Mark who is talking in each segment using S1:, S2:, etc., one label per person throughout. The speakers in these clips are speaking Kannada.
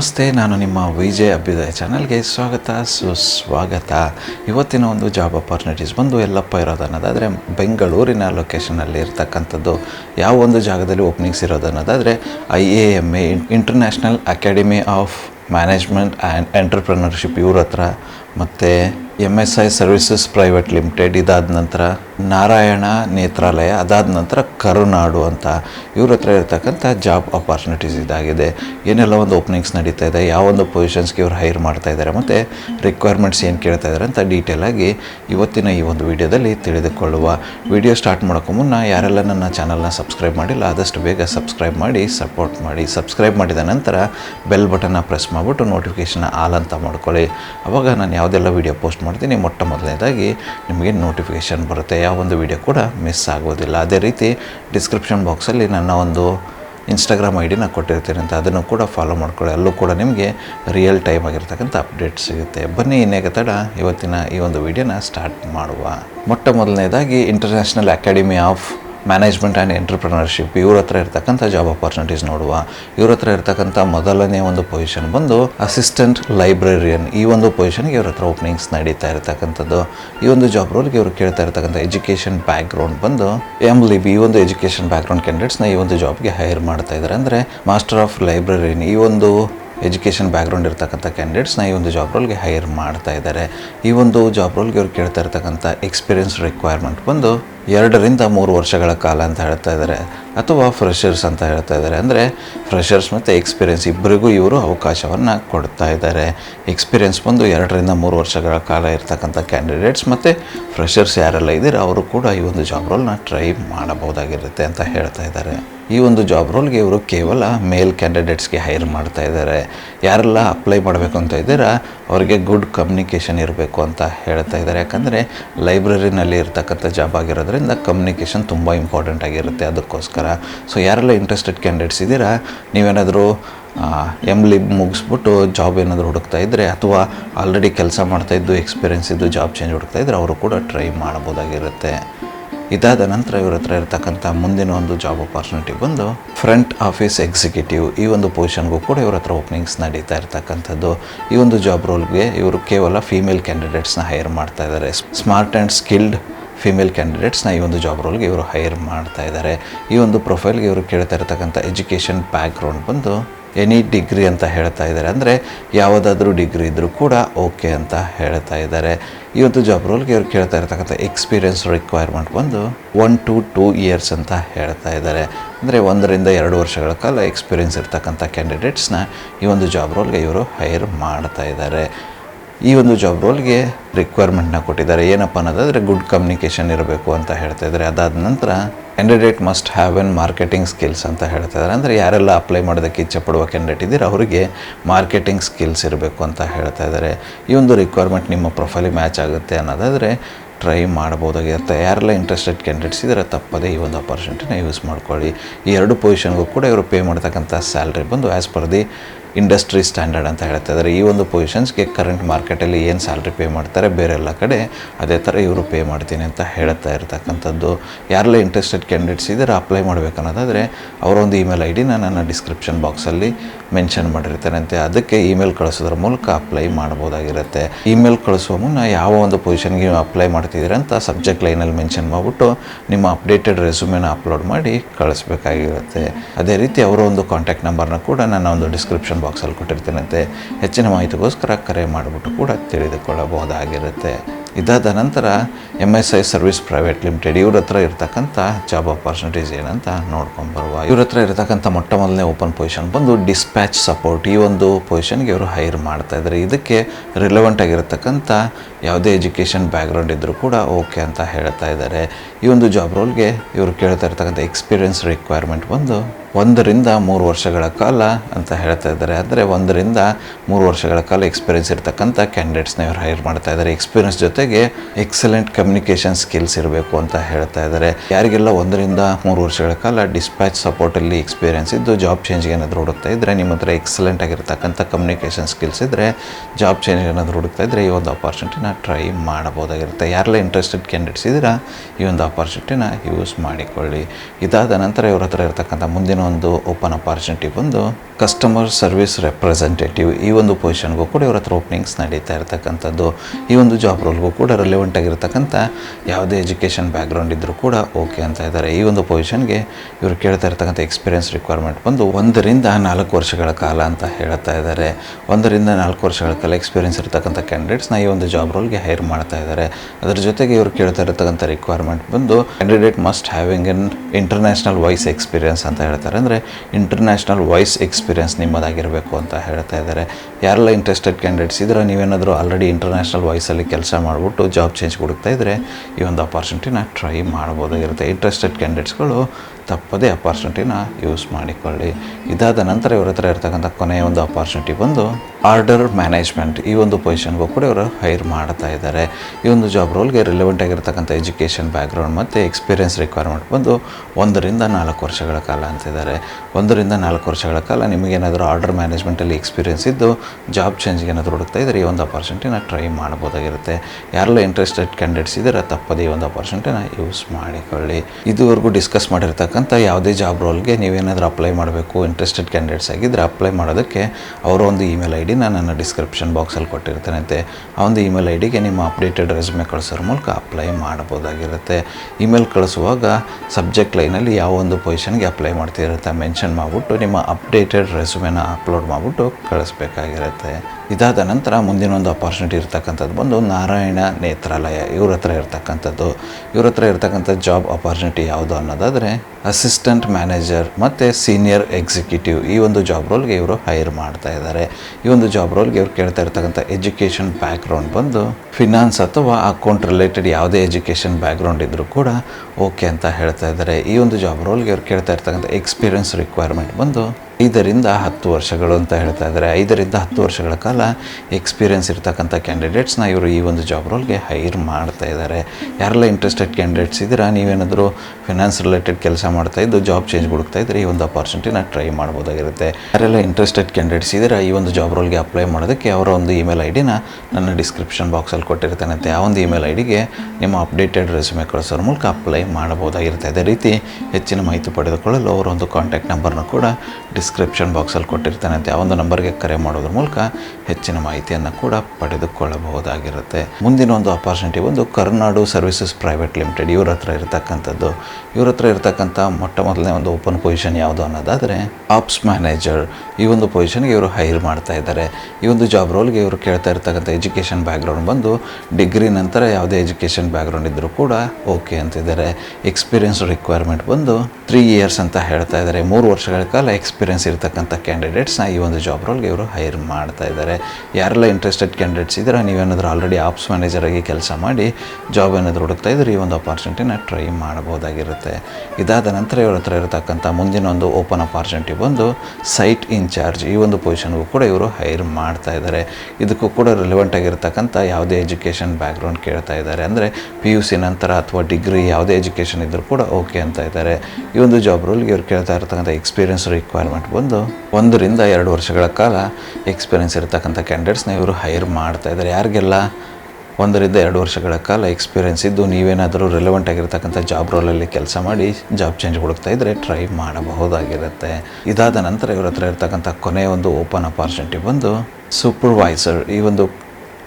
S1: ನಮಸ್ತೆ, ನಾನು ನಿಮ್ಮ ವಿಜಯ್ ಅಭ್ಯುದಯ ಚಾನಲ್ಗೆ ಸ್ವಾಗತ, ಸುಸ್ವಾಗತ. ಇವತ್ತಿನ ಒಂದು ಜಾಬ್ ಅಪಾರ್ಚುನಿಟೀಸ್ ಬಂದು ಎಲ್ಲಪ್ಪ ಇರೋದು ಅನ್ನೋದಾದರೆ, ಬೆಂಗಳೂರಿನ ಲೊಕೇಶನಲ್ಲಿ ಇರ್ತಕ್ಕಂಥದ್ದು. ಯಾವ ಒಂದು ಜಾಗದಲ್ಲಿ ಓಪನಿಂಗ್ಸ್ ಇರೋದು ಅನ್ನೋದಾದರೆ, I A M A International Academy of Management and Entrepreneurship ಇವ್ರ ಹತ್ರ. ಮತ್ತು M S I services private limited ಇದಾದ ನಂತರ ನಾರಾಯಣ ನೇತ್ರಾಲಯ, ಅದಾದ ನಂತರ ಕರುನಾಡು ಅಂತ. ಇವ್ರ ಹತ್ರ ಇರ್ತಕ್ಕಂಥ ಜಾಬ್ ಅಪಾರ್ಚುನಿಟೀಸ್ ಇದಾಗಿದೆ. ಏನೆಲ್ಲ ಒಂದು ಓಪನಿಂಗ್ಸ್ ನಡೀತಾ ಇದೆ, ಯಾವ ಒಂದು ಪೊಸಿಷನ್ಸ್ಗೆ ಇವ್ರು ಹೈರ್ ಮಾಡ್ತಾ ಇದ್ದಾರೆ ಮತ್ತು ರಿಕ್ವೈರ್ಮೆಂಟ್ಸ್ ಏನು ಕೇಳ್ತಾ ಇದ್ದಾರೆ ಅಂತ ಡೀಟೇಲಾಗಿ ಇವತ್ತಿನ ಈ ಒಂದು ವಿಡಿಯೋದಲ್ಲಿ ತಿಳಿದುಕೊಳ್ಳುವ. ವಿಡಿಯೋ ಸ್ಟಾರ್ಟ್ ಮಾಡೋಕ್ಕೂ ಮುನ್ನ ಯಾರೆಲ್ಲ ನನ್ನ ಚಾನಲ್ನ ಸಬ್ಸ್ಕ್ರೈಬ್ ಮಾಡಿಲ್ಲ, ಆದಷ್ಟು ಬೇಗ ಸಬ್ಸ್ಕ್ರೈಬ್ ಮಾಡಿ ಸಪೋರ್ಟ್ ಮಾಡಿ. ಸಬ್ಸ್ಕ್ರೈಬ್ ಮಾಡಿದ ನಂತರ ಬೆಲ್ ಬಟನ್ನ ಪ್ರೆಸ್ ಮಾಡಿಬಿಟ್ಟು ನೋಟಿಫಿಕೇಷನ್ ಆಲ್ ಅಂತ ಮಾಡ್ಕೊಳ್ಳಿ. ಅವಾಗ ನಾನು ಯಾವುದೆಲ್ಲ ವೀಡಿಯೋ ಪೋಸ್ಟ್ ಮಾಡ್ತೀನಿ. ಮೊಟ್ಟ ಮೊದಲನೇದಾಗಿ ನಿಮಗೆ ನೋಟಿಫಿಕೇಷನ್ ಬರುತ್ತೆ. ಯಾವ ಒಂದು ವಿಡಿಯೋ ಕೂಡ ಮಿಸ್ ಆಗೋದಿಲ್ಲ. ಅದೇ ರೀತಿ ಡಿಸ್ಕ್ರಿಪ್ಷನ್ ಬಾಕ್ಸಲ್ಲಿ ನನ್ನ ಒಂದು ಇನ್ಸ್ಟಾಗ್ರಾಮ್ ಐ ಡಿನ ಕೊಟ್ಟಿರ್ತೀನಿ ಅಂತ ಅದನ್ನು ಕೂಡ ಫಾಲೋ ಮಾಡ್ಕೊಳ್ಳಿ. ಅಲ್ಲೂ ಕೂಡ ನಿಮಗೆ ರಿಯಲ್ ಟೈಮ್ ಆಗಿರ್ತಕ್ಕಂಥ ಅಪ್ಡೇಟ್ ಸಿಗುತ್ತೆ. ಬನ್ನಿ ಇನ್ನೇಕ ತಡ ಇವತ್ತಿನ ಈ ಒಂದು ವಿಡಿಯೋನ ಸ್ಟಾರ್ಟ್ ಮಾಡುವ. ಮೊಟ್ಟ ಮೊದಲನೇದಾಗಿ International Academy of Management and Entrepreneurship ಇವ್ರ ಹತ್ರ ಇರ್ತಕ್ಕಂಥ ಜಾಬ್ ಅಪಾರ್ಚುನಿಟೀಸ್ ನೋಡುವ, ಇವ್ರ ಹತ್ರ ಇರ್ತಕ್ಕಂಥ ಮೊದಲನೇ ಒಂದು ಪೊಸಿಷನ್ ಬಂದು ಅಸಿಸ್ಟೆಂಟ್ ಲೈಬ್ರರಿಯನ್ ಈ ಒಂದು ಪೊಸಿಷನ್ಗೆ ಇವ್ರ ಹತ್ರ ಓಪನಿಂಗ್ಸ್ ನಡೀತಾ ಇರ್ತಕ್ಕಂಥದ್ದು. ಈ ಒಂದು ಜಾಬ್ ರೋಲ್ಗೆ ಇವರು ಕೇಳ್ತಾ ಇರ್ತಕ್ಕಂಥ ಎಜುಕೇಷನ್ ಬ್ಯಾಕ್ಗ್ರೌಂಡ್ ಬಂದು ಎಂ ಲಿಬ್ ಈ ಒಂದು ಎಜುಕೇಷನ್ ಬ್ಯಾಕ್ಗ್ರೌಂಡ್ ಕ್ಯಾಂಡಿಡೇಟ್ಸ್ನ ಈ ಒಂದು ಜಾಬ್ಗೆ ಹೈರ್ ಮಾಡ್ತಾ ಇದ್ದಾರೆ ಅಂದರೆ ಮಾಸ್ಟರ್ ಆಫ್ ಲೈಬ್ರರಿಯನ್ ಈ ಒಂದು ಎಜುಕೇಷನ್ ಬ್ಯಾಕ್ಗ್ರೌಂಡ್ ಇರ್ತಕ್ಕಂಥ ಕ್ಯಾಂಡಿಡೇಟ್ಸ್ನ ಈ ಒಂದು ಜಾಬ್ ರೋಲ್ಗೆ ಹೈರ್ ಮಾಡ್ತಾ ಇದ್ದಾರೆ. ಈ ಒಂದು ಜಾಬ್ ರೋಲ್ಗೆ ಅವ್ರು ಕೇಳ್ತಾ ಇರ್ತಕ್ಕಂಥ ಎಕ್ಸ್ಪೀರಿಯನ್ಸ್ ರಿಕ್ವೈರ್ಮೆಂಟ್ ಬಂದು ಎರಡರಿಂದ ಮೂರು ವರ್ಷಗಳ ಕಾಲ ಅಂತ ಹೇಳ್ತಾ ಇದ್ದಾರೆ. ಅಥವಾ ಫ್ರೆಷರ್ಸ್ ಅಂತ ಹೇಳ್ತಾ ಇದ್ದಾರೆ. ಅಂದರೆ ಫ್ರೆಷರ್ಸ್ ಮತ್ತು ಎಕ್ಸ್ಪೀರಿಯನ್ಸ್ ಇಬ್ಬರಿಗೂ ಇವರು ಅವಕಾಶವನ್ನು ಕೊಡ್ತಾ ಇದ್ದಾರೆ. ಎಕ್ಸ್ಪೀರಿಯನ್ಸ್ ಬಂದು ಎರಡರಿಂದ ಮೂರು ವರ್ಷಗಳ ಕಾಲ ಇರ್ತಕ್ಕಂಥ ಕ್ಯಾಂಡಿಡೇಟ್ಸ್ ಮತ್ತು ಫ್ರೆಷರ್ಸ್ ಯಾರೆಲ್ಲ ಇದ್ದೀರ, ಅವರು ಕೂಡ ಈ ಒಂದು ಜಾಬ್ ರೋಲ್ನ ಟ್ರೈ ಮಾಡಬಹುದಾಗಿರುತ್ತೆ ಅಂತ ಹೇಳ್ತಾ ಇದ್ದಾರೆ. ಈ ಒಂದು ಜಾಬ್ ರೋಲ್ಗೆ ಇವರು ಕೇವಲ ಮೇಲ್ ಕ್ಯಾಂಡಿಡೇಟ್ಸ್ಗೆ ಹೈರ್ ಮಾಡ್ತಾ ಇದ್ದಾರೆ ಯಾರೆಲ್ಲ ಅಪ್ಲೈ ಮಾಡಬೇಕು ಅಂತ ಇದ್ದೀರಾ, ಅವರಿಗೆ ಗುಡ್ ಕಮ್ಯುನಿಕೇಷನ್ ಇರಬೇಕು ಅಂತ ಹೇಳ್ತಾ ಇದ್ದಾರೆ ಯಾಕಂದರೆ ಲೈಬ್ರರಿನಲ್ಲಿ ಇರ್ತಕ್ಕಂಥ ಜಾಬ್ ಆಗಿರೋದ್ರಿಂದ ಕಮ್ಯುನಿಕೇಷನ್ ತುಂಬ ಇಂಪಾರ್ಟೆಂಟ್ ಆಗಿರುತ್ತೆ ಅದಕ್ಕೋಸ್ಕರ. ಸೊ ಯಾರೆಲ್ಲ ಇಂಟ್ರೆಸ್ಟೆಡ್ ಕ್ಯಾಂಡಿಡೇಟ್ಸ್ ಇದ್ದೀರಾ, ನೀವೇನಾದರೂ ಎಂ ಲಿಬ್ ಮುಗಿಸ್ಬಿಟ್ಟು ಜಾಬ್ ಏನಾದರೂ ಹುಡುಕ್ತಾ ಇದ್ದರೆ ಅಥವಾ ಆಲ್ರೆಡಿ ಕೆಲಸ ಮಾಡ್ತಾಯಿದ್ದು ಎಕ್ಸ್ಪೀರಿಯನ್ಸ್ ಇದ್ದು ಜಾಬ್ ಚೇಂಜ್ ಹುಡುಕ್ತಾ ಇದ್ದರೆ ಅವರು ಕೂಡ ಟ್ರೈ ಮಾಡ್ಬೋದಾಗಿರುತ್ತೆ ಇದಾದ ನಂತರ ಇವ್ರ ಹತ್ರ ಇರತಕ್ಕಂಥ ಮುಂದಿನ ಒಂದು ಜಾಬ್ ಅಪಾರ್ಚುನಿಟಿ ಬಂದು ಫ್ರಂಟ್ ಆಫೀಸ್ ಎಕ್ಸಿಕ್ಯೂಟಿವ್ ಈ ಒಂದು ಪೊಸಿಷನ್ಗೂ ಕೂಡ ಇವ್ರ ಹತ್ರ ಓಪನಿಂಗ್ಸ್ ನಡೀತಾ ಇರ್ತಕ್ಕಂಥದ್ದು. ಈ ಒಂದು ಜಾಬ್ ರೋಲ್ಗೆ ಇವರು ಕೇವಲ ಫೀಮೇಲ್ ಕ್ಯಾಂಡಿಡೇಟ್ಸ್ನ ಹೈರ್ ಮಾಡ್ತಾ ಇದ್ದಾರೆ. ಸ್ಮಾರ್ಟ್ ಆ್ಯಂಡ್ ಸ್ಕಿಲ್ಡ್ ಫಿಮೇಲ್ ಕ್ಯಾಂಡಿಡೇಟ್ಸ್ನ ಈ ಒಂದು ಜಾಬ್ ರೋಲ್ಗೆ ಇವರು ಹೈರ್ ಮಾಡ್ತಾ ಇದ್ದಾರೆ. ಈ ಒಂದು ಪ್ರೊಫೈಲ್ಗೆ ಇವರು ಕೇಳ್ತಾ ಇರ್ತಕ್ಕಂಥ ಎಜುಕೇಷನ್ ಬ್ಯಾಕ್ಗ್ರೌಂಡ್ ಬಂದು ಎನಿ ಡಿಗ್ರಿ ಅಂತ ಹೇಳ್ತಾ ಇದ್ದಾರೆ. ಅಂದರೆ ಯಾವುದಾದ್ರೂ ಡಿಗ್ರಿ ಇದ್ದರೂ ಕೂಡ ಓಕೆ ಅಂತ ಹೇಳ್ತಾ ಇದ್ದಾರೆ. ಈ ಒಂದು ಜಾಬ್ ರೋಲ್ಗೆ ಇವ್ರು ಕೇಳ್ತಾ ಇರ್ತಕ್ಕಂಥ ಎಕ್ಸ್ಪೀರಿಯನ್ಸ್ ರಿಕ್ವೈರ್ಮೆಂಟ್ ಬಂದು ಒನ್ ಟು ಟೂ ಇಯರ್ಸ್ ಅಂತ ಹೇಳ್ತಾ ಇದ್ದಾರೆ. ಅಂದರೆ ಒಂದರಿಂದ ಎರಡು ವರ್ಷಗಳ ಕಾಲ ಎಕ್ಸ್ಪೀರಿಯನ್ಸ್ ಇರ್ತಕ್ಕಂಥ ಕ್ಯಾಂಡಿಡೇಟ್ಸ್ನ ಈ ಒಂದು ಜಾಬ್ ರೋಲ್ಗೆ ಇವರು ಹೈರ್ ಮಾಡ್ತಾ ಇದ್ದಾರೆ. ಈ ಒಂದು ಜಾಬ್ ರೋಲ್ಗೆ ರಿಕ್ವೈರ್ಮೆಂಟ್ನ ಕೊಟ್ಟಿದ್ದಾರೆ. ಏನಪ್ಪ ಅನ್ನೋದಾದರೆ ಗುಡ್ ಕಮ್ಯುನಿಕೇಷನ್ ಇರಬೇಕು ಅಂತ ಹೇಳ್ತಾ ಇದ್ದಾರೆ. ಅದಾದ ನಂತರ candidate must have an marketing skills ಅಂತ ಹೇಳ್ತಾ ಇದ್ದಾರೆ. ಅಂದರೆ ಯಾರೆಲ್ಲ ಅಪ್ಲೈ ಮಾಡೋದಕ್ಕೆ ಇಚ್ಛೆ ಪಡುವ ಕ್ಯಾಂಡಿಡೇಟ್ ಇದ್ದೀರ ಅವರಿಗೆ ಮಾರ್ಕೆಟಿಂಗ್ ಸ್ಕಿಲ್ಸ್ ಇರಬೇಕು ಅಂತ ಹೇಳ್ತಾ ಇದ್ದಾರೆ. ಈ ಒಂದು ರಿಕ್ವೈರ್ಮೆಂಟ್ ನಿಮ್ಮ ಪ್ರೊಫೈಲಿಗೆ ಮ್ಯಾಚ್ ಆಗುತ್ತೆ ಅನ್ನೋದಾದರೆ ಟ್ರೈ ಮಾಡ್ಬೋದಾಗಿರುತ್ತೆ ಯಾರೆಲ್ಲ ಇಂಟ್ರೆಸ್ಟೆಡ್ ಕ್ಯಾಂಡಿಡೇಟ್ಸ್ ಇದ್ದಾರೆ ತಪ್ಪದೇ ಈ ಒಂದು ಆಪರ್ಚುನಿಟಿನ ಯೂಸ್ ಮಾಡ್ಕೊಳ್ಳಿ. ಈ ಎರಡು ಪೊಸಿಷನ್ಗೂ ಕೂಡ ಇವರು ಪೇ ಮಾಡ್ತಕ್ಕಂಥ ಸ್ಯಾಲ್ರಿ ಬಂದು as per the industry standard ಅಂತ ಹೇಳ್ತಾ ಇದ್ದಾರೆ ಈ ಒಂದು ಪೊಸಿಷನ್ಸ್ಗೆ ಕರೆಂಟ್ ಮಾರ್ಕೆಟಲ್ಲಿ ಏನು ಸ್ಯಾಲ್ರಿ ಪೇ ಮಾಡ್ತಾರೆ, ಬೇರೆ ಎಲ್ಲ ಕಡೆ ಅದೇ ಥರ ಇವರು ಪೇ ಮಾಡ್ತೀನಿ ಅಂತ ಹೇಳ್ತಾ ಇರ್ತಕ್ಕಂಥದ್ದು. ಯಾರೆಲ್ಲ ಇಂಟ್ರೆಸ್ಟೆಡ್ ಕ್ಯಾಂಡಿಡೇಟ್ಸ್ ಇದ್ದಾರೆ ಅಪ್ಲೈ ಮಾಡಬೇಕನ್ನೋದಾದರೆ ಅವರೊಂದು ಇಮೇಲ್ ಐ ಡಿನ ನನ್ನ ಡಿಸ್ಕ್ರಿಪ್ಷನ್ ಬಾಕ್ಸಲ್ಲಿ ಮೆನ್ಷನ್ ಮಾಡಿರ್ತಾರಂತೆ ಅದಕ್ಕೆ ಇಮೇಲ್ ಕಳಿಸೋದ್ರ ಮೂಲಕ ಅಪ್ಲೈ ಮಾಡ್ಬೋದಾಗಿರುತ್ತೆ ಇಮೇಲ್ ಕಳಿಸುವ ಮುನ್ನ ಯಾವ ಒಂದು ಪೊಸಿಷನ್ಗೆ ಅಪ್ಲೈ ಮಾಡ್ತಿದ್ದೀರ ಅಂತ ಸಬ್ಜೆಕ್ಟ್ ಲೈನಲ್ಲಿ ಮೆನ್ಷನ್ ಮಾಡಿಬಿಟ್ಟು ನಿಮ್ಮ ಅಪ್ಡೇಟೆಡ್ ರೆಸ್ಯೂಮೆನ ಅಪ್ಲೋಡ್ ಮಾಡಿ ಕಳಿಸ್ಬೇಕಾಗಿರುತ್ತೆ. ಅದೇ ರೀತಿ ಅವರ ಒಂದು ಕಾಂಟ್ಯಾಕ್ಟ್ ನಂಬರ್ನ ಕೂಡ ನನ್ನ ಒಂದು ಡಿಸ್ಕ್ರಿಪ್ಷನ್ ಬಾಕ್ಸಲ್ಲಿ ಕೊಟ್ಟಿರ್ತೀನಂತೆ, ಹೆಚ್ಚಿನ ಮಾಹಿತಿಗೋಸ್ಕರ ಕರೆ ಮಾಡಿಬಿಟ್ಟು ಕೂಡ ತಿಳಿದುಕೊಳ್ಳಬಹುದಾಗಿರುತ್ತೆ. ಇದಾದ ನಂತರ M S I service private limited ಇವ್ರ ಹತ್ರ ಇರ್ತಕ್ಕಂಥ ಜಾಬ್ ಅಪರ್ಚುನಿಟೀಸ್ ಏನಂತ ನೋಡ್ಕೊಂಡು ಬರುವ. ಇವ್ರ ಹತ್ರ ಇರತಕ್ಕಂಥ ಮೊಟ್ಟ ಮೊದಲನೇ ಓಪನ್ ಪೊಸಿಷನ್ ಬಂದು ಡಿಸ್ಪ್ಯಾಚ್ ಸಪೋರ್ಟ್ ಈ ಒಂದು ಪೊಸಿಷನ್ಗೆ ಇವರು ಹೈರ್ ಮಾಡ್ತಾ ಇದ್ದಾರೆ. ಇದಕ್ಕೆ ರಿಲೆವೆಂಟ್ ಆಗಿರತಕ್ಕಂಥ ಯಾವುದೇ ಎಜುಕೇಷನ್ ಬ್ಯಾಕ್ಗ್ರೌಂಡ್ ಇದ್ದರೂ ಕೂಡ ಓಕೆ ಅಂತ ಹೇಳ್ತಾ ಇದ್ದಾರೆ. ಈ ಒಂದು ಜಾಬ್ ರೋಲ್ಗೆ ಇವರು ಕೇಳ್ತಾ ಇರ್ತಕ್ಕಂಥ ಎಕ್ಸ್ಪೀರಿಯನ್ಸ್ ರಿಕ್ವೈರ್ಮೆಂಟ್ ಬಂದು ಒಂದರಿಂದ ಮೂರು ವರ್ಷಗಳ ಕಾಲ ಅಂತ ಹೇಳ್ತಾ ಇದ್ದಾರೆ. ಅಂದರೆ ಒಂದರಿಂದ ಮೂರು ವರ್ಷಗಳ ಕಾಲ ಎಕ್ಸ್ಪೀರಿಯನ್ಸ್ ಇರ್ತಕ್ಕಂಥ ಕ್ಯಾಂಡಿಡೇಟ್ಸ್ನ ಇವರು ಹೈರ್ ಮಾಡ್ತಾ ಇದ್ದಾರೆ. ಎಕ್ಸ್ಪೀರಿಯನ್ಸ್ ಜೊತೆಗೆ ಎಕ್ಸಲೆಂಟ್ ಕಮ್ಯುನಿಕೇಷನ್ ಸ್ಕಿಲ್ಸ್ ಇರಬೇಕು ಅಂತ ಹೇಳ್ತಾ ಇದ್ದಾರೆ. ಯಾರಿಗೆಲ್ಲ ಒಂದರಿಂದ ಮೂರು ವರ್ಷಗಳ ಕಾಲ ಡಿಸ್ಪ್ಯಾಚ್ ಸಪೋರ್ಟಲ್ಲಿ ಎಕ್ಸ್ಪೀರಿಯನ್ಸ್ ಇದ್ದು ಜಾಬ್ ಚೇಂಜ್ಗೆ ಏನಾದರೂ ಹುಡುಕ್ತಾ ಇದ್ದರೆ ನಿಮ್ಮ ಹತ್ರ ಎಕ್ಸಲೆಂಟ್ ಆಗಿರ್ತಕ್ಕಂಥ ಕಮ್ಯುನಿಕೇಷನ್ ಸ್ಕಿಲ್ಸ್ ಇದ್ದರೆ ಜಾಬ್ ಚೇಂಜ್ ಏನಾದರೂ ಹುಡುಕ್ತಾ ಇದ್ದರೆ ಈ ಒಂದು ಅಪಾರ್ಚುನಿಟಿನ ಟ್ರೈ ಮಾಡಬಹುದಾಗಿರುತ್ತೆ. ಯಾರೆಲ್ಲ ಇಂಟ್ರೆಸ್ಟೆಡ್ ಕ್ಯಾಂಡಿಡೇಟ್ಸ್ ಇದ್ದೀರಾ, ಈ ಒಂದು ಅಪಾರ್ಚುನಿಟಿನ ಯೂಸ್ ಮಾಡಿಕೊಳ್ಳಿ. ಇದಾದ ನಂತರ ಇವ್ರ ಹತ್ರ ಇರತಕ್ಕಂಥ ಮುಂದಿನ ಒಂದು ಓಪನ್ ಅಪಾರ್ಚುನಿಟಿ ಬಂದು ಕಸ್ಟಮರ್ ಸರ್ವಿಸ್ ರೆಪ್ರೆಸೆಂಟೇಟಿವ್ ಈ ಒಂದು ಪೊಸಿಷನ್ಗೂ ಕೂಡ ಇವ್ರ ಹತ್ರ ಓಪನಿಂಗ್ಸ್ ನಡೀತಾ ಇರತಕ್ಕಂಥದ್ದು. ಈ ಒಂದು ಜಾಬ್ ರೋಲ್ಗೂ ಕೂಡ ರಿಲೆವೆಂಟ್ ಆಗಿರ್ತಕ್ಕಂಥ ಯಾವುದೇ ಎಜುಕೇಷನ್ ಬ್ಯಾಕ್ಗ್ರೌಂಡ್ ಇದ್ದರೂ ಕೂಡ ಓಕೆ ಅಂತ ಇದ್ದಾರೆ ಈ ಒಂದು ಪೊಸಿಷನ್ಗೆ ಇವರು ಕೇಳ್ತಾ ಇರ್ತಕ್ಕಂಥ ಎಕ್ಸ್ಪೀರಿಯನ್ಸ್ ರಿಕ್ವೈರ್ಮೆಂಟ್ ಬಂದು ಒಂದರಿಂದ ನಾಲ್ಕು ವರ್ಷಗಳ ಕಾಲ ಅಂತ ಹೇಳ್ತಾ ಇದ್ದಾರೆ ಒಂದರಿಂದ ನಾಲ್ಕು ವರ್ಷಗಳ ಕಾಲ ಎಕ್ಸ್ಪೀರಿಯನ್ಸ್ ಇರ್ತಕ್ಕಂಥ ಕ್ಯಾಂಡಿಡೇಟ್ಸ್ನ ಈ ಒಂದು ಜಾಬ್ ರೋಲ್ಗೆ ಹೈರ್ ಮಾಡ್ತಾ ಇದ್ದಾರೆ ಅದರ ಜೊತೆಗೆ ಇವರು ಕೇಳ್ತಾ ಇರ್ತಕ್ಕಂಥ ರಿಕ್ವೈರ್ಮೆಂಟ್ ಬಂದು candidate must having an international voice experience ಅಂತ ಹೇಳ್ತಾರೆ. ಅಂದರೆ ಇಂಟರ್ನ್ಯಾಷನಲ್ ವಾಯ್ಸ್ ಎಕ್ಸ್ಪೀರಿಯನ್ಸ್ ನಿಮ್ಮದಾಗಿರಬೇಕು ಅಂತ ಹೇಳ್ತಾ ಇದ್ದಾರೆ. ಯಾರೆಲ್ಲ ಇಂಟ್ರೆಸ್ಟೆಡ್ ಕ್ಯಾಂಡಿಡೇಟ್ಸ್ ಇದ್ರೆ ನೀವೇನಾದರೂ ಆಲ್ರೆಡಿ ಇಂಟರ್ನ್ಯಾಷನಲ್ ವಾಯ್ಸಲ್ಲಿ ಕೆಲಸ ಮಾಡಿಬಿಟ್ಟು ಜಾಬ್ ಚೇಂಜ್ ಹುಡುಕ್ತಾ ಇದ್ದರೆ ಈ ಒಂದು ಅಪಾರ್ಚುನಿಟಿನ ಟ್ರೈ ಮಾಡ್ಬೋದಾಗಿರುತ್ತೆ. ಇಂಟ್ರೆಸ್ಟೆಡ್ ಕ್ಯಾಂಡಿಡೇಟ್ಸ್ಗಳು ತಪ್ಪದೇ ಅಪಾರ್ಚುನಿಟಿನ ಯೂಸ್ ಮಾಡಿಕೊಳ್ಳಿ. ಇದಾದ ನಂತರ ಇವ್ರ ಹತ್ರ ಇರ್ತಕ್ಕಂಥ ಕೊನೆಯ ಒಂದು ಅಪಾರ್ಚುನಿಟಿ ಬಂದು ಆರ್ಡರ್ ಮ್ಯಾನೇಜ್ಮೆಂಟ್ ಈ ಒಂದು ಪೊಸಿಷನ್ಗೂ ಕೂಡ ಇವರು ಹೈರ್ ಮಾಡ್ತಾ ಇದ್ದಾರೆ. ಈ ಒಂದು ಜಾಬ್ ರೋಲ್ಗೆ ರಿಲೆವೆಂಟ್ ಆಗಿರ್ತಕ್ಕಂಥ ಎಜುಕೇಷನ್ ಬ್ಯಾಕ್ಗ್ರೌಂಡ್ ಮತ್ತು ಎಕ್ಸ್ಪೀರಿಯನ್ಸ್ ರಿಕ್ವೈರ್ಮೆಂಟ್ ಬಂದು ಒಂದರಿಂದ ನಾಲ್ಕು ವರ್ಷಗಳ ಕಾಲ ಅಂತಿದ್ದಾರೆ ಒಂದರಿಂದ ನಾಲ್ಕು ವರ್ಷಗಳ ಕಾಲ ನಿಮಗೇನಾದರೂ ಆರ್ಡರ್ ಮ್ಯಾನೇಜ್ಮೆಂಟಲ್ಲಿ ಎಕ್ಸ್ಪೀರಿಯನ್ಸ್ ಇದ್ದು ಜಾಬ್ ಚೇಂಜ್ಗೆ ಏನಾದರೂ ಹುಡುಕ್ತಾ ಇದ್ದರೆ ಈ ಒಂದು ಅಪಾರ್ಚುನಿಟಿನ ಟ್ರೈ ಮಾಡ್ಬೋದಾಗಿರುತ್ತೆ ಯಾರೆಲ್ಲ ಇಂಟ್ರೆಸ್ಟೆಡ್ ಕ್ಯಾಂಡಿಡೇಟ್ಸ್ ಇದ್ದಾರೆ ತಪ್ಪದೇ ಈ ಒಂದು ಅಪಾರ್ಚುನಿಟಿನ ಯೂಸ್ ಮಾಡಿಕೊಳ್ಳಿ. ಇದುವರೆಗೂ ಡಿಸ್ಕಸ್ ಮಾಡಿರ್ತಕ್ಕಂಥ ಯಾವುದೇ ಜಾಬ್ ರೋಲ್ಗೆ ನೀವೇನಾದರೂ ಅಪ್ಲೈ ಮಾಡಬೇಕು ಇಂಟ್ರೆಸ್ಟೆಡ್ ಕ್ಯಾಂಡಿಡೇಟ್ಸ್ ಆಗಿದ್ದರೆ ಅಪ್ಲೈ ಮಾಡೋದಕ್ಕೆ ಅವರ ಒಂದು ಇಮೇಲ್ ಐ ಡಿನ ನನ್ನ ಡಿಸ್ಕ್ರಿಪ್ಷನ್ ಬಾಕ್ಸಲ್ಲಿ ಕೊಟ್ಟಿರ್ತಾನಂತೆ. ಆ ಒಂದು ಇಮೇಲ್ ಐ ಡಿಗೆ ನಿಮ್ಮ ಅಪ್ಡೇಟೆಡ್ ರೆಸ್ಯೂಮೆ ಕಳಿಸೋರ ಮೂಲಕ ಅಪ್ಲೈ ಮಾಡ್ಬೋದಾಗಿರುತ್ತೆ ಇಮೇಲ್ ಕಳಿಸುವಾಗ ಸಬ್ಜೆಕ್ಟ್ ಲೈನಲ್ಲಿ ಯಾವ ಒಂದು ಪೊಸಿಷನ್ಗೆ ಅಪ್ಲೈ ಮಾಡ್ತಿರುತ್ತೆ ಮೆನ್ಷನ್ ಮಾಡಿಬಿಟ್ಟು ನಿಮ್ಮ ಅಪ್ಡೇಟೆಡ್ ರೆಸ್ಯೂಮೆನ ಅಪ್ಲೋಡ್ ಮಾಡಿಬಿಟ್ಟು ಕಳಿಸ್ಬೇಕಾಗಿರುತ್ತೆ. ಇದಾದ ನಂತರ ಮುಂದಿನ ಒಂದು ಅಪಾರ್ಚುನಿಟಿ ಇರ್ತಕ್ಕಂಥದ್ದು ಬಂದು ನಾರಾಯಣ ನೇತ್ರಾಲಯ. ಇವ್ರ ಹತ್ರ ಇರ್ತಕ್ಕಂಥದ್ದು. ಇವ್ರ ಹತ್ರ ಇರ್ತಕ್ಕಂಥ ಜಾಬ್ ಅಪಾರ್ಚುನಿಟಿ ಯಾವುದು ಅನ್ನೋದಾದರೆ ಅಸಿಸ್ಟೆಂಟ್ ಮ್ಯಾನೇಜರ್ ಮತ್ತು ಸೀನಿಯರ್ ಎಕ್ಸಿಕ್ಯೂಟಿವ್ ಈ ಒಂದು ಜಾಬ್ ರೋಲ್ಗೆ ಇವರು ಹೈರ್ ಮಾಡ್ತಾ ಇದ್ದಾರೆ. ಈ ಒಂದು ಜಾಬ್ ರೋಲ್ಗೆ ಇವ್ರು ಕೇಳ್ತಾ ಇರ್ತಕ್ಕಂಥ ಎಜುಕೇಷನ್ ಬ್ಯಾಕ್ಗ್ರೌಂಡ್ ಬಂದು ಫಿನಾನ್ಸ್ ಅಥವಾ ಅಕೌಂಟ್ ರಿಲೇಟೆಡ್ ಯಾವುದೇ ಎಜುಕೇಷನ್ ಬ್ಯಾಕ್ಗ್ರೌಂಡ್ ಇದ್ದರೂ ಕೂಡ ಓಕೆ ಅಂತ ಹೇಳ್ತಾ ಇದ್ದಾರೆ. ಈ ಒಂದು ಜಾಬ್ ರೋಲ್ಗೆ ಇವ್ರು ಕೇಳ್ತಾ ಇರ್ತಕ್ಕಂಥ ಎಕ್ಸ್ಪೀರಿಯನ್ಸ್ ರಿಕ್ವೈರ್ಮೆಂಟ್ ಬಂದು ಐದರಿಂದ ಹತ್ತು ವರ್ಷಗಳು ಅಂತ ಹೇಳ್ತಾ ಇದ್ದಾರೆ. ಐದರಿಂದ ಹತ್ತು ವರ್ಷಗಳ ಕಾಲ ಎಕ್ಸ್ಪೀರಿಯೆನ್ಸ್ ಇರ್ತಕ್ಕಂಥ ಕ್ಯಾಂಡಿಡೇಟ್ಸ್ನ ಇವರು ಈ ಒಂದು ಜಾಬ್ ರೋಲ್ಗೆ ಹೈರ್ ಮಾಡ್ತಾ ಇದ್ದಾರೆ. ಯಾರೆಲ್ಲ ಇಂಟ್ರೆಸ್ಟೆಡ್ ಕ್ಯಾಂಡಿಡೇಟ್ಸ್ ಇದ್ದೀರಾ? ನೀವೇನಾದರೂ ಫಿನಾನ್ಸ್ ರಿಲೇಟೆಡ್ ಕೆಲಸ ಮಾಡ್ತಾ ಇದ್ದು ಜಾಬ್ ಚೇಂಜ್ ಹುಡುಕ್ತಾ ಇದ್ದರೆ ಈ ಒಂದು ಅಪಾರ್ಚುನಿಟಿನ ಟ್ರೈ ಮಾಡ್ಬೋದಾಗಿರುತ್ತೆ. ಯಾರೆಲ್ಲ ಇಂಟ್ರೆಸ್ಟೆಡ್ ಕ್ಯಾಂಡಿಡೇಟ್ಸ್ ಇದ್ದೀರಾ? ಈ ಒಂದು ಜಾಬ್ ರೋಲ್ಗೆ ಅಪ್ಲೈ ಮಾಡೋದಕ್ಕೆ ಅವರ ಒಂದು ಇಮೇಲ್ ಐ ಡಿನ ನನ್ನ ಡಿಸ್ಕ್ರಿಪ್ಷನ್ ಬಾಕ್ಸಲ್ಲಿ ಕೊಟ್ಟಿರ್ತಾನಂತೆ ಆ ಒಂದು ಇಮೇಲ್ ಐ ಡಿಗೆ ನಿಮ್ಮ ಅಪ್ಡೇಟೆಡ್ ರೆಸ್ಯೂಮೆ ಕಳಿಸೋರ ಮೂಲಕ ಅಪ್ಲೈ ಮಾಡ್ಬೋದಾಗಿರುತ್ತೆ ಅದೇ ರೀತಿ ಹೆಚ್ಚಿನ ಮಾಹಿತಿ ಪಡೆದುಕೊಳ್ಳಲು ಅವರ ಒಂದು ಕಾಂಟ್ಯಾಕ್ಟ್ ನಂಬರ್ನ ಕೂಡ ಡಿಸ್ಕ್ರಿಪ್ಷನ್ ಬಾಕ್ಸಲ್ಲಿ ಕೊಟ್ಟಿರ್ತಾನೆ ಅಂತ ಯಾವೊಂದು ನಂಬರ್ಗೆ ಕರೆ ಮಾಡೋದ್ರ ಮೂಲಕ ಹೆಚ್ಚಿನ ಮಾಹಿತಿಯನ್ನು ಕೂಡ ಪಡೆದುಕೊಳ್ಳಬಹುದಾಗಿರುತ್ತೆ. ಮುಂದಿನ ಒಂದು ಅಪಾರ್ಚುನಿಟಿ ಒಂದು ಕರ್ನಾಡು ಸರ್ವಿಸಸ್ ಪ್ರೈವೇಟ್ ಲಿಮಿಟೆಡ್ ಇವ್ರ ಹತ್ರ ಇರತಕ್ಕಂಥದ್ದು. ಇವ್ರ ಹತ್ರ ಇರತಕ್ಕಂಥ ಮೊಟ್ಟ ಮೊದಲನೇ ಒಂದು ಓಪನ್ ಪೊಸಿಷನ್ ಯಾವುದು ಅನ್ನೋದಾದರೆ ಆಪ್ಸ್ ಮ್ಯಾನೇಜರ್ ಈ ಒಂದು ಪೊಸಿಷನ್ಗೆ ಇವರು ಹೈರ್ ಮಾಡ್ತಾ ಇದ್ದಾರೆ. ಈ ಒಂದು ಜಾಬ್ ರೋಲ್ಗೆ ಇವರು ಕೇಳ್ತಾ ಇರ್ತಕ್ಕಂಥ ಎಜುಕೇಷನ್ ಬ್ಯಾಕ್ಗ್ರೌಂಡ್ ಬಂದು ಡಿಗ್ರಿ ನಂತರ ಯಾವುದೇ ಎಜುಕೇಷನ್ ಬ್ಯಾಕ್ಗ್ರೌಂಡ್ ಇದ್ದರೂ ಕೂಡ ಓಕೆ ಅಂತಿದ್ದಾರೆ. ಎಕ್ಸ್ಪೀರಿಯನ್ಸ್ ರಿಕ್ವೈರ್ಮೆಂಟ್ ಬಂದು ತ್ರೀ ಇಯರ್ಸ್ ಅಂತ ಹೇಳ್ತಾ ಇದ್ದಾರೆ. ಮೂರು ವರ್ಷಗಳ ಕಾಲ ಎಕ್ಸ್ಪೀರಿಯನ್ಸ್ ಇರ್ತಕ್ಕಂಥ ಕ್ಯಾಂಡಿಡೇಟ್ಸ್ನ ಈ ಒಂದು ಜಾಬ್ ರೋಲ್ಗೆ ಇವರು ಹೈರ್ ಮಾಡ್ತಾ ಇದ್ದಾರೆ. ಯಾರೆಲ್ಲ ಇಂಟ್ರೆಸ್ಟೆಡ್ ಕ್ಯಾಂಡಿಡೇಟ್ಸ್ ಇದ್ದಾರೆ, ನೀವೇನಾದರೂ ಆಲ್ರೆಡಿ ಆಪ್ಸ್ ಮ್ಯಾನೇಜರ್ ಆಗಿ ಕೆಲಸ ಮಾಡಿ ಜಾಬ್ ಏನಾದರೂ ಹುಡುಕ್ತಾ ಇದ್ದರೆ, ಈ ಒಂದು ಅಪಾರ್ಚುನಿಟಿನ ಟ್ರೈ ಮಾಡ್ಬೋದಾಗಿರುತ್ತೆ ಇದಾದ ನಂತರ ಇವ್ರ ಹತ್ರ ಇರತಕ್ಕಂಥ ಮುಂದಿನ ಒಂದು ಓಪನ್ ಅಪಾರ್ಚುನಿಟಿ ಬಂದು ಸೈಟ್ ಇನ್ಚಾರ್ಜ್ ಈ ಒಂದು ಪೊಸಿಷನ್ಗೂ ಕೂಡ ಇವರು ಹೈರ್ ಮಾಡ್ತಾ ಇದ್ದಾರೆ. ಇದಕ್ಕೂ ಕೂಡ ರಿಲೆವೆಂಟ್ ಆಗಿರ್ತಕ್ಕಂಥ ಯಾವುದೇ ಎಜುಕೇಷನ್ ಬ್ಯಾಕ್ಗ್ರೌಂಡ್ ಕೇಳ್ತಾ ಇದ್ದಾರೆ. ಅಂದರೆ ಪಿ ಯು ಸಿ ನಂತರ ಅಥವಾ ಡಿಗ್ರಿ ಯಾವುದೇ ಎಜುಕೇಷನ್ ಇದ್ದರೂ ಕೂಡ ಓಕೆ ಅಂತ ಇದ್ದಾರೆ. ಈ ಒಂದು ಜಾಬ್ ರೋಲ್ಗೆ ಇವ್ರು ಕೇಳ್ತಾ ಇರ್ತಕ್ಕಂಥ ಎಕ್ಸ್ಪೀರಿಯನ್ಸ್ ರಿಕ್ವೈರ್ಮೆಂಟ್ ಬಂದು ಒಂದರಿಂದ ಎರಡು ವರ್ಷಗಳ ಕಾಲ ಎಕ್ಸ್ಪೀರಿಯೆನ್ಸ್ ಇರತಕ್ಕಂಥ ಕ್ಯಾಂಡಿಡೇಟ್ಸ್ನ ಇವರು ಹೈರ್ ಮಾಡ್ತಾ ಇದ್ದಾರೆ. ಯಾರಿಗೆಲ್ಲ ಒಂದರಿಂದ ಎರಡು ವರ್ಷಗಳ ಕಾಲ ಎಕ್ಸ್ಪೀರಿಯೆನ್ಸ್ ಇದ್ದು ನೀವೇನಾದರೂ ರೆಲೆವೆಂಟ್ ಆಗಿರ್ತಕ್ಕಂಥ ಜಾಬ್ ರೋಲಲ್ಲಿ ಕೆಲಸ ಮಾಡಿ ಜಾಬ್ ಚೇಂಜ್ ಹುಡುಕ್ತಾ ಇದ್ದರೆ ಟ್ರೈ ಮಾಡಬಹುದಾಗಿರುತ್ತೆ. ಇದಾದ ನಂತರ ಇವ್ರ ಹತ್ರ ಇರ್ತಕ್ಕಂಥ ಕೊನೆಯ ಒಂದು ಓಪನ್ ಅಪಾರ್ಚುನಿಟಿ ಬಂದು ಸೂಪರ್ವೈಸರ್ ಈ ಒಂದು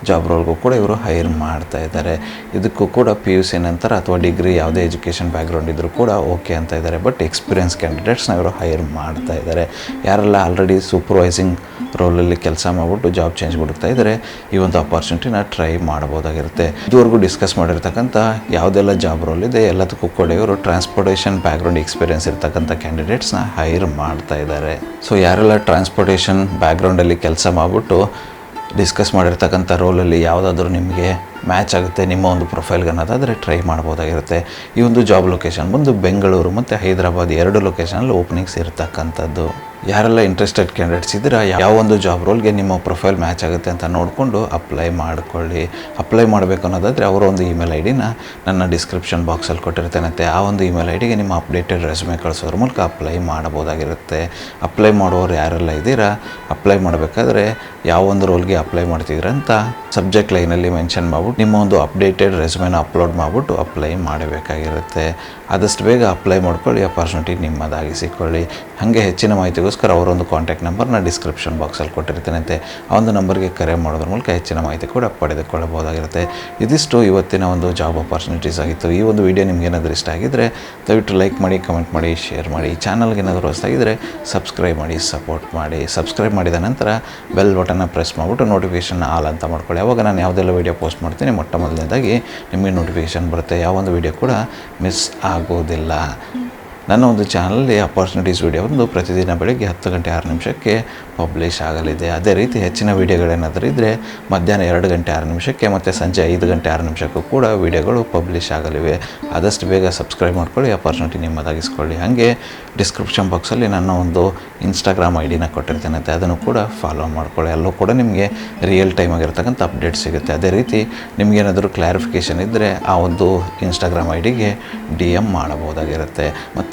S1: ಜಾಬ್ ರೋಲ್ಗೂ ಕೂಡ ಇವರು ಹೈರ್ ಮಾಡ್ತಾ ಇದ್ದಾರೆ. ಇದಕ್ಕೂ ಕೂಡ ಪಿ ಯು ಸಿ ನಂತರ ಅಥವಾ ಡಿಗ್ರಿ ಯಾವುದೇ ಎಜುಕೇಷನ್ ಬ್ಯಾಕ್ಗ್ರೌಂಡ್ ಇದ್ದರೂ ಕೂಡ ಓಕೆ ಅಂತ ಇದ್ದಾರೆ. ಬಟ್ ಎಕ್ಸ್ಪೀರಿಯನ್ಸ್ ಕ್ಯಾಂಡಿಡೇಟ್ಸ್ನ ಇವರು ಹೈರ್ ಮಾಡ್ತಾ ಇದ್ದಾರೆ. ಯಾರೆಲ್ಲ ಆಲ್ರೆಡಿ ಸೂಪರ್ವೈಸಿಂಗ್ ರೋಲಲ್ಲಿ ಕೆಲಸ ಮಾಡಿಬಿಟ್ಟು ಜಾಬ್ ಚೇಂಜ್ ಹುಡುಕ್ತಾ ಇದ್ದಾರೆ, ಈ ಒಂದು ಅಪರ್ಚುನಿಟಿನ ಟ್ರೈ ಮಾಡ್ಬೋದಾಗಿರುತ್ತೆ ಇದುವರೆಗೂ ಡಿಸ್ಕಸ್ ಮಾಡಿರ್ತಕ್ಕಂಥ ಯಾವುದೆಲ್ಲ ಜಾಬ್ ರೋಲ್ ಇದೆ, ಎಲ್ಲದಕ್ಕೂ ಕೂಡ ಇವರು ಟ್ರಾನ್ಸ್ಪೋರ್ಟೇಷನ್ ಬ್ಯಾಕ್ಗ್ರೌಂಡ್ ಎಕ್ಸ್ಪೀರಿಯನ್ಸ್ ಇರ್ತಕ್ಕಂಥ ಕ್ಯಾಂಡಿಡೇಟ್ಸ್ನ ಹೈರ್ ಮಾಡ್ತಾ ಇದ್ದಾರೆ. ಸೊ ಯಾರೆಲ್ಲ ಟ್ರಾನ್ಸ್ಪೋರ್ಟೇಷನ್ ಬ್ಯಾಕ್ಗ್ರೌಂಡಲ್ಲಿ ಕೆಲಸ ಮಾಡಿಬಿಟ್ಟು ಡಿಸ್ಕಸ್ ಮಾಡಿರ್ತಕ್ಕಂಥ ರೋಲಲ್ಲಿ ಯಾವುದಾದ್ರೂ ನಿಮಗೆ ಮ್ಯಾಚ್ ಆಗುತ್ತೆ, ನಿಮ್ಮ ಒಂದು ಪ್ರೊಫೈಲ್ಗೆ ಅನ್ನೋದಾದರೆ ಟ್ರೈ ಮಾಡ್ಬೋದಾಗಿರುತ್ತೆ. ಈ ಒಂದು ಜಾಬ್ ಲೊಕೇಶನ್ ಬಂದು ಬೆಂಗಳೂರು ಮತ್ತು ಹೈದರಾಬಾದ್ ಎರಡು ಲೊಕೇಶನಲ್ಲಿ ಓಪನಿಂಗ್ಸ್ ಇರ್ತಕ್ಕಂಥದ್ದು. ಯಾರೆಲ್ಲ ಇಂಟ್ರೆಸ್ಟೆಡ್ ಕ್ಯಾಂಡಿಡೇಟ್ಸ್ ಇದ್ದೀರಾ, ಯಾವ ಒಂದು ಜಾಬ್ ರೋಲ್ಗೆ ನಿಮ್ಮ ಪ್ರೊಫೈಲ್ ಮ್ಯಾಚ್ ಆಗುತ್ತೆ ಅಂತ ನೋಡಿಕೊಂಡು ಅಪ್ಲೈ ಮಾಡ್ಕೊಳ್ಳಿ. ಅಪ್ಲೈ ಮಾಡಬೇಕು ಅನ್ನೋದಾದರೆ ಅವರ ಒಂದು ಇಮೇಲ್ ಐ ಡಿನ ನನ್ನ ಡಿಸ್ಕ್ರಿಪ್ಷನ್ ಬಾಕ್ಸಲ್ಲಿ ಕೊಟ್ಟಿರ್ತೇನಂತೆ ಆ ಒಂದು ಇಮೇಲ್ ಐ ಡಿಗೆ ನಿಮ್ಮ ಅಪ್ಡೇಟೆಡ್ ರೆಸ್ಯೂಮೆ ಕಳಿಸೋದ್ರ ಮೂಲಕ ಅಪ್ಲೈ ಮಾಡ್ಬೋದಾಗಿರುತ್ತೆ ಅಪ್ಲೈ ಮಾಡೋರು ಯಾರೆಲ್ಲ ಇದ್ದೀರಾ ಅಪ್ಲೈ ಮಾಡಬೇಕಾದ್ರೆ ಯಾವ ಒಂದು ರೋಲ್ಗೆ ಅಪ್ಲೈ ಮಾಡ್ತಿದ್ದೀರ ಅಂತ ಸಬ್ಜೆಕ್ಟ್ ಲೈನಲ್ಲಿ ಮೆನ್ಷನ್ ಮಾಡ್ಬಿಟ್ಟು, ನಿಮ್ಮ ಒಂದು ಅಪ್ಡೇಟೆಡ್ ರೆಸ್ಯೂಮೆನ ಅಪ್ಲೋಡ್ ಮಾಡಿಬಿಟ್ಟು ಅಪ್ಲೈ ಮಾಡಬೇಕಾಗಿರುತ್ತೆ. ಆದಷ್ಟು ಬೇಗ ಅಪ್ಲೈ ಮಾಡ್ಕೊಳ್ಳಿ ಅಪಾರ್ಚುನಿಟಿ ನಿಮ್ಮದಾಗಿಸಿಕೊಳ್ಳಿ. ಹಾಗೆ ಹೆಚ್ಚಿನ ಮಾಹಿತಿಗೋಸ್ಕರ ಅವರೊಂದು ಕಾಂಟ್ಯಾಕ್ಟ್ ನಂಬರ್ನ ಡಿಸ್ಕ್ರಿಪ್ಷನ್ ಬಾಕ್ಸಲ್ಲಿ ಕೊಟ್ಟಿರ್ತಾನಂತೆ. ಆ ಒಂದು ನಂಬರ್ಗೆ ಕರೆ ಮಾಡೋದ್ರ ಮೂಲಕ ಹೆಚ್ಚಿನ ಮಾಹಿತಿ ಕೂಡ ಪಡೆದುಕೊಳ್ಳಬಹುದಾಗಿರುತ್ತೆ. ಇದಿಷ್ಟು ಇವತ್ತಿನ ಒಂದು ಜಾಬ್ ಅಪಾರ್ಚುನಿಟೀಸ್ ಆಗಿತ್ತು. ಈ ಒಂದು ವಿಡಿಯೋ ನಿಮ್ಗೆ ಏನಾದರೂ ಇಷ್ಟ ಆಗಿದ್ದರೆ ದಯವಿಟ್ಟು ಲೈಕ್ ಮಾಡಿ ಕಮೆಂಟ್ ಮಾಡಿ ಶೇರ್ ಮಾಡಿ. ಚಾನಲ್ಗೆ ಏನಾದರೂ ಹೊಸದಾಗಿದ್ದರೆ ಸಬ್ಸ್ಕ್ರೈಬ್ ಮಾಡಿ ಸಪೋರ್ಟ್ ಮಾಡಿ. ಸಬ್ಸ್ಕ್ರೈಬ್ ಮಾಡಿದ ನಂತರ ಬೆಲ್ ಬಟನ್ನ ಪ್ರೆಸ್ ಮಾಡಿಬಿಟ್ಟು ನೋಟಿಫಿಕೇಶನ್ ಆಲ್ ಅಂತ ಮಾಡ್ಕೊಳ್ಳಿ. ಅವಾಗ ನಾನು ಯಾವುದೆಲ್ಲ ವೀಡಿಯೋ ಪೋಸ್ಟ್ ಮಾಡ್ತೀನಿ ಮೊಟ್ಟ ಮೊದಲನೇದಾಗಿ ನಿಮಗೆ ನೋಟಿಫಿಕೇಶನ್ ಬರುತ್ತೆ. ಯಾವ ಒಂದು ವೀಡಿಯೋ ಕೂಡ ಮಿಸ್ ಆಗೋದಿಲ್ಲ. ನನ್ನ ಒಂದು ಚಾನಲಲ್ಲಿ ಅಪಾರ್ಚುನಿಟೀಸ್ ವಿಡಿಯೋ ಒಂದು ಪ್ರತಿದಿನ ಬೆಳಗ್ಗೆ ಹತ್ತು ಗಂಟೆ ಆರು ನಿಮಿಷಕ್ಕೆ ಪಬ್ಲಿಷ್ ಆಗಲಿದೆ. ಅದೇ ರೀತಿ ಹೆಚ್ಚಿನ ವೀಡಿಯೋಗಳೇನಾದರೂ ಇದ್ದರೆ ಮಧ್ಯಾಹ್ನ ಎರಡು ಗಂಟೆ ಆರು ನಿಮಿಷಕ್ಕೆ ಮತ್ತು ಸಂಜೆ ಐದು ಗಂಟೆ ಆರು ನಿಮಿಷಕ್ಕೂ ಕೂಡ ವೀಡಿಯೋಗಳು ಪಬ್ಲಿಷ್ ಆಗಲಿವೆ. ಆದಷ್ಟು ಬೇಗ ಸಬ್ಸ್ಕ್ರೈಬ್ ಮಾಡ್ಕೊಳ್ಳಿ ಅಪಾರ್ಚುನಿಟಿ ನಿಮ್ಮದಾಗಿಸ್ಕೊಳ್ಳಿ. ಹಾಗೆ ಡಿಸ್ಕ್ರಿಪ್ಷನ್ ಬಾಕ್ಸಲ್ಲಿ ನನ್ನ ಒಂದು ಇನ್ಸ್ಟಾಗ್ರಾಮ್ ಐ ಡಿನ ಕೊಟ್ಟಿರ್ತೇನೆ. ಅದನ್ನು ಕೂಡ ಫಾಲೋ ಮಾಡ್ಕೊಳ್ಳಿ. ಅಲ್ಲೂ ಕೂಡ ನಿಮಗೆ ರಿಯಲ್ ಟೈಮ್ ಆಗಿರ್ತಕ್ಕಂಥ ಅಪ್ಡೇಟ್ ಸಿಗುತ್ತೆ. ಅದೇ ರೀತಿ ನಿಮಗೇನಾದರೂ ಕ್ಲಾರಿಫಿಕೇಷನ್ ಇದ್ದರೆ ಆ ಒಂದು ಇನ್ಸ್ಟಾಗ್ರಾಮ್ ಐ ಡಿಗೆ ಡಿ ಎಂ ಮಾಡಬಹುದಾಗಿರುತ್ತೆ. ಮತ್ತೆ